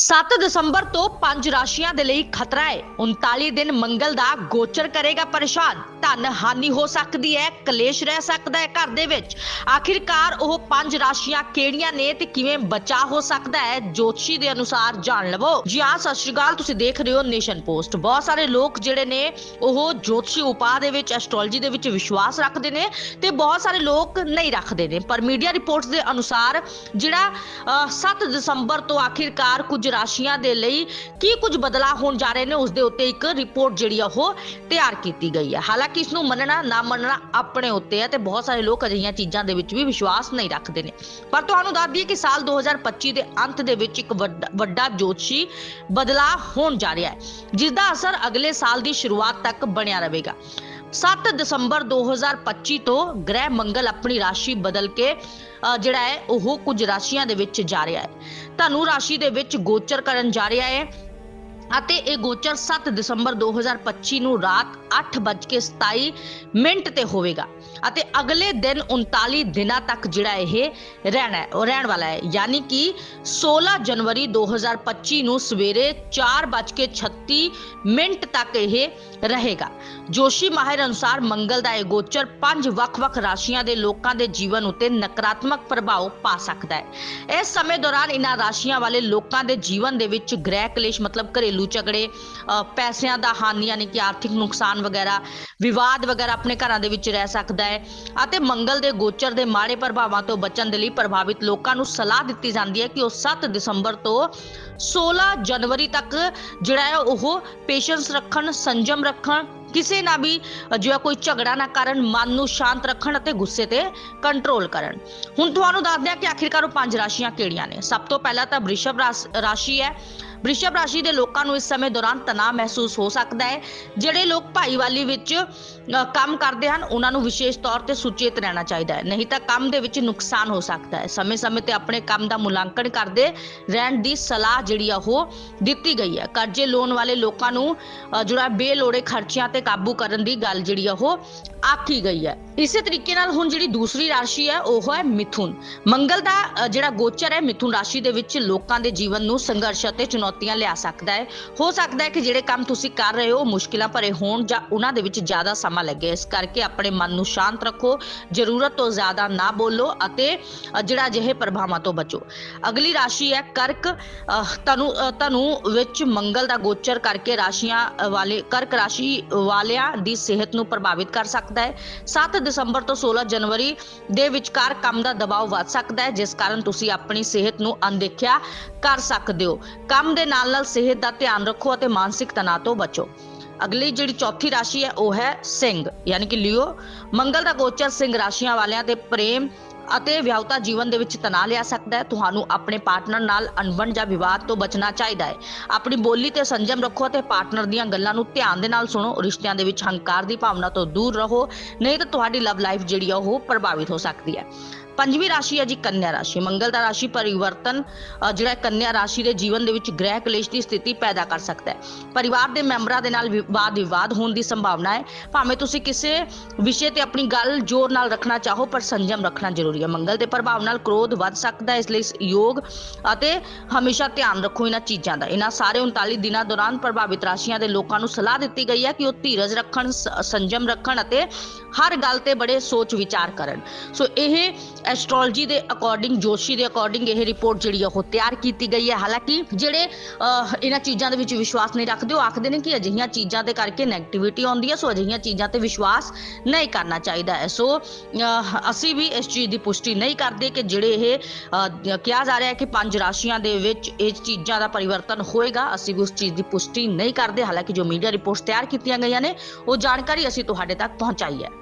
7 ਦਸੰਬਰ ਤੋਂ ਪੰਜ ਰਾਸ਼ੀਆਂ ਦੇ ਲਈ ਖਤਰਾ ਹੈ। 39 ਦਿਨ ਮੰਗਲ ਦਾ ਗੋਚਰ ਕਰੇਗਾ ਪਰੇਸ਼ਾਨ। ਧਨ ਹਾਨੀ ਹੋ ਸਕਦੀ ਹੈ ਕਲੇਸ਼ ਰਹਿ ਸਕਦਾ ਹੈ ਘਰ ਦੇ ਵਿੱਚ। ਆਖਿਰਕਾਰ ਉਹ ਪੰਜ ਰਾਸ਼ੀਆਂ ਕਿਹੜੀਆਂ ਨੇ ਤੇ ਕਿਵੇਂ ਬਚਾ ਹੋ ਸਕਦਾ ਹੈ ਜੋਤਸ਼ੀ ਦੇ ਅਨੁਸਾਰ ਜਾਣ ਲਵੋ। ਜੀ ਹਾਂ ਸਤਿ ਸ਼੍ਰੀ ਅਕਾਲ ਤੁਸੀਂ ਦੇਖ ਰਹੇ ਹੋ ਨੇਸ਼ਨ ਪੋਸਟ। ਬਹੁਤ ਸਾਰੇ ਲੋਕ ਜਿਹੜੇ ਨੇ ਉਹ ਜੋਤਸ਼ੀ ਉਪਾਅ ਦੇ ਵਿੱਚ ਐਸਟ੍ਰੋਲੋਜੀ ਦੇ ਵਿੱਚ ਵਿਸ਼ਵਾਸ ਰੱਖਦੇ ਨੇ ਤੇ ਬਹੁਤ ਸਾਰੇ ਲੋਕ ਨਹੀਂ ਰੱਖਦੇ ਨੇ। ਪਰ ਮੀਡੀਆ ਰਿਪੋਰਟਸ ਦੇ ਅਨੁਸਾਰ ਜਿਹੜਾ ਅ, 7 ਦਸੰਬਰ ਤੋਂ ਆਖਿਰਕਾਰ ਕੁਝ ਰਾਸ਼ੀਆਂ ਦੇ ਲਈ ਕੀ ਕੁਝ ਬਦਲਾਅ ਹੋਣ ਜਾ ਰਹੇ ਨੇ, ਉਸ ਦੇ ਉੱਤੇ ਇੱਕ ਰਿਪੋਰਟ ਜਿਹੜੀ ਆ ਉਹ ਤਿਆਰ ਕੀਤੀ ਗਈ ਹੈ ਹਾਲਾਂਕਿ ਇਸ ਨੂੰ ਮੰਨਣਾ, ਨਾ ਮੰਨਣਾ ਆਪਣੇ ਉੱਤੇ ਹੈ ਤੇ ਬਹੁਤ ਸਾਰੇ ਲੋਕ ਅਜਿਹੀਆਂ ਚੀਜ਼ਾਂ ਦੇ ਵਿੱਚ ਵੀ ਵਿਸ਼ਵਾਸ ਨਹੀਂ ਰੱਖਦੇ ਨੇ। ਪਰ ਤੁਹਾਨੂੰ ਦੱਸ ਦਈਏ ਕਿ ਸਾਲ 2025 ਦੇ ਅੰਤ ਦੇ ਵਿੱਚ ਇੱਕ ਵੱਡਾ- ਜੋਤਸ਼ੀ ਬਦਲਾਅ ਹੋਣ ਜਾ ਰਿਹਾ ਹੈ, ਜਿਸ ਦਾ ਅਸਰ ਅਗਲੇ ਸਾਲ ਦੀ ਸ਼ੁਰੂਆਤ ਤੱਕ ਬਣਿਆ ਰਹੇਗਾ। 7 ਦਸੰਬਰ 2025 ਤੋਂ ਗ੍ਰਹਿ ਮੰਗਲ ਆਪਣੀ ਰਾਸ਼ੀ ਬਦਲ ਕੇ ਅ, ਜਿਹੜਾ ਹੈ ਉਹ ਕੁਝ ਰਾਸ਼ੀਆਂ ਦੇ ਵਿੱਚ ਜਾ ਰਿਹਾ ਹੈ। ਧਨੂ ਰਾਸ਼ੀ ਦੇ ਵਿੱਚ ਗੋਚਰ ਕਰਨ ਜਾ ਰਿਹਾ ਹੈ। ਅਤੇ ਇਹ ਗੋਚਰ 7 ਦਸੰਬਰ 2025 ਨੂੰ ਰਾਤ 8:27 ਮਿੰਟ ਤੇ ਹੋਵੇਗਾ ਅਤੇ ਅਗਲੇ ਦਿਨ 39 ਦਿਨਾਂ ਤੱਕ ਜਿਹੜਾ ਇਹ ਰਹਿਣਾ ਹੈ, ਉਹ ਰਹਿਣ ਵਾਲਾ ਹੈ। ਯਾਨੀ ਕਿ 16 ਜਨਵਰੀ 2025 ਨੂੰ ਸਵੇਰੇ 4:36 ਮਿੰਟ ਤੱਕ ਇਹ ਰਹੇਗਾ। ਜੋਸ਼ੀ ਮਾਹਿਰ ਅਨੁਸਾਰ ਮੰਗਲ ਦਾ ਇਹ ਗੋਚਰ ਪੰਜ ਵੱਖ-ਵੱਖ ਰਾਸ਼ੀਆਂ ਦੇ ਲੋਕਾਂ ਦੇ ਜੀਵਨ ਉੱਤੇ ਨਕਾਰਾਤਮਕ ਪ੍ਰਭਾਵ ਪਾ ਸਕਦਾ ਹੈ। ਇਸ ਸਮੇਂ ਦੌਰਾਨ ਇਹਨਾਂ ਰਾਸ਼ੀਆਂ ਵਾਲੇ ਲੋਕਾਂ ਦੇ ਜੀਵਨ ਦੇ ਵਿੱਚ ਗ੍ਰਹਿ ਕਲੇਸ਼, ਮਤਲਬ ਘਰੇਲੂ ਝਗੜੇ ਪੈਸਿਆਂ ਦਾ ਹਾਨੀ ਯਾਨੀ ਕਿ ਆਰਥਿਕ ਨੁਕਸਾਨ ਵਗੈਰਾ, ਵਿਵਾਦ ਵਗੈਰਾ ਆਪਣੇ ਘਰਾਂ ਦੇ ਵਿੱਚ ਰਹਿ ਸਕਦਾ ਹੈ ਅਤੇ ਮੰਗਲ ਦੇ ਗੋਚਰ ਦੇ ਮਾੜੇ ਪ੍ਰਭਾਵਾਂ ਤੋਂ ਬਚਣ ਦੇ ਲਈ ਪ੍ਰਭਾਵਿਤ ਲੋਕਾਂ ਨੂੰ ਸਲਾਹ ਦਿੱਤੀ ਜਾਂਦੀ ਹੈ ਕਿ ਉਹ 7 ਦਸੰਬਰ ਤੋਂ 16 ਜਨਵਰੀ ਤੱਕ ਜਿਹੜਾ ਹੈ ਉਹ ਪੇਸ਼ੈਂਸ ਰੱਖਣ, ਸੰਜਮ ਰੱਖਣ, ਕਿਸੇ ਨਾਲ ਵੀ ਜਿਹੜਾ ਕੋਈ ਝਗੜਾ ਨਾ ਕਰਨ, ਮਨ ਨੂੰ ਸ਼ਾਂਤ ਰੱਖਣ ਅਤੇ ਗੁੱਸੇ ਤੇ ਕੰਟਰੋਲ ਕਰਨ। ਹੁਣ ਤੁਹਾਨੂੰ ਦੱਸਦੇ ਹਾਂ ਕਿ ਆਖਿਰਕਾਰ ਉਹ ਪੰਜ ਰਾਸ਼ੀਆਂ ਕਿਹੜੀਆਂ ਨੇ। ਸਭ ਤੋਂ ਪਹਿਲਾਂ ਤਾਂ ਵ੍ਰਿਸ਼ਭ ਰਾਸ- ਰਾਸ਼ੀ ਹੈ। ਵ੍ਰਿਸ਼ਭ ਰਾਸ਼ੀ ਦੇ ਲੋਕਾਂ ਨੂੰ ਇਸ ਸਮੇਂ ਦੌਰਾਨ ਤਣਾਅ ਮਹਿਸੂਸ ਹੋ ਸਕਦਾ ਹੈ। ਜਿਹੜੇ ਲੋਕ ਭਾਈਵਾਲੀ ਵਿੱਚ ਅ, ਕੰਮ ਕਰਦੇ ਹਨ ਉਹਨਾਂ ਨੂੰ ਵਿਸ਼ੇਸ਼ ਤੌਰ ਤੇ ਸੁਚੇਤ ਰਹਿਣਾ ਚਾਹੀਦਾ ਹੈ। ਨਹੀਂ ਤਾਂ ਕੰਮ ਦੇ ਵਿੱਚ ਨੁਕਸਾਨ ਹੋ ਸਕਦਾ ਹੈ। ਸਮੇਂ-ਸਮੇਂ ਤੇ ਆਪਣੇ ਕੰਮ ਦਾ ਮੁਲਾਂਕਣ ਕਰਦੇ ਰਹਿਣ ਦੀ ਸਲਾਹ ਜਿਹੜੀ ਆ ਉਹ ਦਿੱਤੀ ਗਈ ਹੈ। ਕਰਜ਼ੇ ਲੋਨ ਵਾਲੇ ਲੋਕਾਂ ਨੂੰ ਅ, ਜਿਹੜਾ ਬੇਲੋੜੇ ਖਰਚਿਆਂ ਤੇ ਕਾਬੂ ਕਰਨ ਦੀ ਗੱਲ ਜਿਹੜੀ ਆ ਉਹ ਆਖੀ ਗਈ ਹੈ। ਇਸੇ ਤਰੀਕੇ ਨਾਲ ਹੁਣ ਜਿਹੜੀ ਦੂਸਰੀ ਰਾਸ਼ੀ ਹੈ ਉਹ ਹੈ ਮਿਥੁਨ। ਮੰਗਲ ਦਾ ਅ, ਜਿਹੜਾ ਗੋਚਰ ਹੈ ਮਿਥੁਨ ਰਾਸ਼ੀ ਦੇ ਵਿੱਚ ਲੋਕਾਂ ਦੇ ਜੀਵਨ ਨੂੰ ਸੰਘਰਸ਼ ਅਤੇ ਚੁਣੌਤੀਆਂ ਲਿਆ ਸਕਦਾ ਹੈ। ਹੋ ਸਕਦਾ ਹੈ ਕਿ ਜਿਹੜੇ ਕੰਮ ਤੁਸੀਂ ਕਰ ਰਹੇ ਹੋ ਮੁਸ਼ਕਿਲਾਂ ਭਰੇ ਹੋਣ ਜਾਂ ਉਹਨਾਂ ਦੇ ਵਿੱਚ ਜ਼ਿਆਦਾ ਸਮਾਂ ਲੱਗੇ। ਇਸ ਕਰਕੇ ਆਪਣੇ ਮਨ ਨੂੰ ਸ਼ਾਂਤ ਰੱਖੋ, ਜ਼ਰੂਰਤ ਤੋਂ ਜ਼ਿਆਦਾ ਨਾ ਬੋਲੋ ਅਤੇ ਜਿਹੜਾ ਅਜਿਹੇ ਪ੍ਰਭਾਵਾਂ ਤੋਂ ਬਚੋ। ਅਗਲੀ ਰਾਸ਼ੀ ਹੈ ਕਰਕ। ਤਨੂ ਤਨੂ ਵਿੱਚ ਮੰਗਲ ਦਾ ਗੋਚਰ ਕਰਕੇ ਰਾਸ਼ੀਆਂ ਵਾਲੇ, ਕਰਕ ਰਾਸ਼ੀ ਵਾਲਿਆਂ ਦੀ ਸਿਹਤ ਨੂੰ ਪ੍ਰਭਾਵਿਤ ਕਰ ਸਕਦਾ ਹੈ। 7 ਦਸੰਬਰ ਤੋਂ 16 ਜਨਵਰੀ ਦੇ ਵਿਚਕਾਰ ਕੰਮ ਦਾ ਦਬਾਅ ਵੱਧ ਸਕਦਾ ਹੈ, ਜਿਸ ਕਾਰਨ ਤੁਸੀਂ ਆਪਣੀ ਸਿਹਤ ਨੂੰ ਅਣਦੇਖਿਆ ਕਰ ਸਕਦੇ ਹੋ। ਕੰਮ ਦੇ ਨਾਲ ਨਾਲ ਸਿਹਤ ਦਾ ਧਿਆਨ ਰੱਖੋ ਅਤੇ ਮਾਨਸਿਕ ਤਣਾਅ ਤੋਂ ਬਚੋ। ਅਗਲੀ ਜਿਹੜੀ ਚੌਥੀ ਰਾਸ਼ੀ ਹੈ, ਉਹ ਹੈ ਸਿੰਘ, ਯਾਨੀ ਕਿ ਲਿਓ। ਮੰਗਲ ਦਾ ਗੋਚਰ ਸਿੰਘ ਰਾਸ਼ੀਆਂ ਵਾਲਿਆਂ ਦੇ ਪ੍ਰੇਮ ਅਤੇ ਵਿਆਹਤਾ ਜੀਵਨ ਦੇ ਵਿੱਚ ਤਣਾਅ ਲਿਆ ਸਕਦਾ ਹੈ। ਤੁਹਾਨੂੰ ਆਪਣੇ ਪਾਰਟਨਰ ਨਾਲ ਅਣਬਣ ਜਾਂ ਵਿਵਾਦ ਤੋਂ ਬਚਣਾ ਚਾਹੀਦਾ ਹੈ। ਆਪਣੀ ਬੋਲੀ ਤੇ ਸੰਜਮ ਰੱਖੋ ਅਤੇ ਪਾਰਟਨਰ ਦੀਆਂ ਗੱਲਾਂ ਨੂੰ ਧਿਆਨ ਦੇ ਨਾਲ ਸੁਣੋ। ਰਿਸ਼ਤਿਆਂ ਦੇ ਵਿੱਚ ਹੰਕਾਰ ਦੀ ਭਾਵਨਾ ਤੋਂ ਦੂਰ ਰਹੋ। ਨਹੀਂ ਤਾਂ ਤੁਹਾਡੀ ਲਵ ਲਾਈਫ ਜਿਹੜੀ ਆ, ਉਹ ਪ੍ਰਭਾਵਿਤ ਹੋ ਸਕਦੀ ਹੈ। ਪੰਜਵੀਂ ਰਾਸ਼ੀ ਹੈ ਜੀ ਕੰਨਿਆ ਰਾਸ਼ੀ। ਮੰਗਲ ਦਾ ਰਾਸ਼ੀ ਪਰਿਵਰਤਨ ਜਿਹੜਾ ਕੰਨਿਆ ਰਾਸ਼ੀ ਦੇ ਜੀਵਨ ਦੇ ਵਿੱਚ ਗ੍ਰਹਿ ਕਲੇਸ਼ ਦੀ ਸਥਿਤੀ ਪੈਦਾ ਕਰ ਸਕਦਾ ਹੈ। ਪਰਿਵਾਰ ਦੇ ਮੈਂਬਰਾਂ ਦੇ ਨਾਲ ਵਿਵਾਦ ਵਿਵਾਦ ਹੋਣ ਦੀ ਸੰਭਾਵਨਾ ਹੈ। ਭਾਵੇਂ ਤੁਸੀਂ ਕਿਸੇ ਵਿਸ਼ੇ ਤੇ ਆਪਣੀ ਗੱਲ ਜ਼ੋਰ ਨਾਲ ਰੱਖਣਾ ਚਾਹੋ, ਪਰ ਸੰਜਮ ਰੱਖਣਾ ਜ਼ਰੂਰੀ ਹੈ। ਮੰਗਲ ਦੇ ਪ੍ਰਭਾਵ ਨਾਲ ਕ੍ਰੋਧ ਵੱਧ ਸਕਦਾ ਹੈ, ਇਸ ਲਈ ਯੋਗ ਅਤੇ ਹਮੇਸ਼ਾ ਧਿਆਨ ਰੱਖੋ ਇਹਨਾਂ ਚੀਜ਼ਾਂ ਦਾ। ਇਹਨਾਂ ਸਾਰੇ 39 ਦਿਨਾਂ ਦੌਰਾਨ ਪ੍ਰਭਾਵਿਤ ਰਾਸ਼ੀਆਂ ਦੇ ਲੋਕਾਂ ਨੂੰ ਸਲਾਹ ਦਿੱਤੀ ਗਈ ਹੈ ਕਿ ਉਹ ਧੀਰਜ ਰੱਖਣ, ਸ- ਸੰਜਮ ਰੱਖਣ ਅਤੇ ਹਰ ਗੱਲ ਤੇ ਬੜੇ ਸੋਚ ਵਿਚਾਰ ਕਰਨ। ਸੋ ਇਹ ਐਸਟ੍ਰੋਲੋਜੀ ਦੇ ਅਕੋਰਡਿੰਗ ਜੋਸ਼ੀ ਦੇ ਅਕੋਰਡਿੰਗ ਇਹ ਰਿਪੋਰਟ ਜਿਹੜੀ ਆ ਉਹ ਤਿਆਰ ਕੀਤੀ ਗਈ ਹੈ। ਹਾਲਾਂਕਿ ਜਿਹੜੇ ਇਹਨਾਂ ਚੀਜ਼ਾਂ ਦੇ ਵਿੱਚ ਵਿਸ਼ਵਾਸ ਨਹੀਂ ਰੱਖਦੇ, ਉਹ ਆਖਦੇ ਨੇ ਕਿ ਅਜਿਹੀਆਂ ਚੀਜ਼ਾਂ ਦੇ ਕਰਕੇ 네ਗੇਟਿਵਿਟੀ ਆਉਂਦੀ ਹੈ, ਸੋ ਅਜਿਹੀਆਂ ਚੀਜ਼ਾਂ ਤੇ ਵਿਸ਼ਵਾਸ ਨਹੀਂ ਕਰਨਾ ਚਾਹੀਦਾ ਹੈ। ਸੋ ਅਸੀਂ ਵੀ ਇਸ ਚੀਜ਼ ਦੀ ਪੁਸ਼ਟੀ ਨਹੀਂ ਕਰਦੇ ਕਿ ਜਿਹੜੇ ਇਹ ਕਿਹਾ ਜਾ ਰਿਹਾ ਹੈ ਕਿ ਪੰਜ ਰਾਸ਼ੀਆਂ ਦੇ ਵਿੱਚ ਇਹ ਚੀਜ਼ਾਂ ਦਾ ਪਰਿਵਰਤਨ ਹੋਏਗਾ, ਅਸੀਂ ਵੀ ਉਸ ਚੀਜ਼ ਦੀ ਪੁਸ਼ਟੀ ਨਹੀਂ ਕਰਦੇ। ਹਾਲਾਂਕਿ ਜੋ ਮੀਡੀਆ ਰਿਪੋਰਟਸ ਤਿਆਰ ਕੀਤੀਆਂ ਗਈਆਂ ਨੇ, ਉਹ ਜਾਣਕਾਰੀ ਅਸੀਂ ਤੁਹਾਡੇ ਤੱਕ ਪਹੁੰਚਾਈ ਹੈ।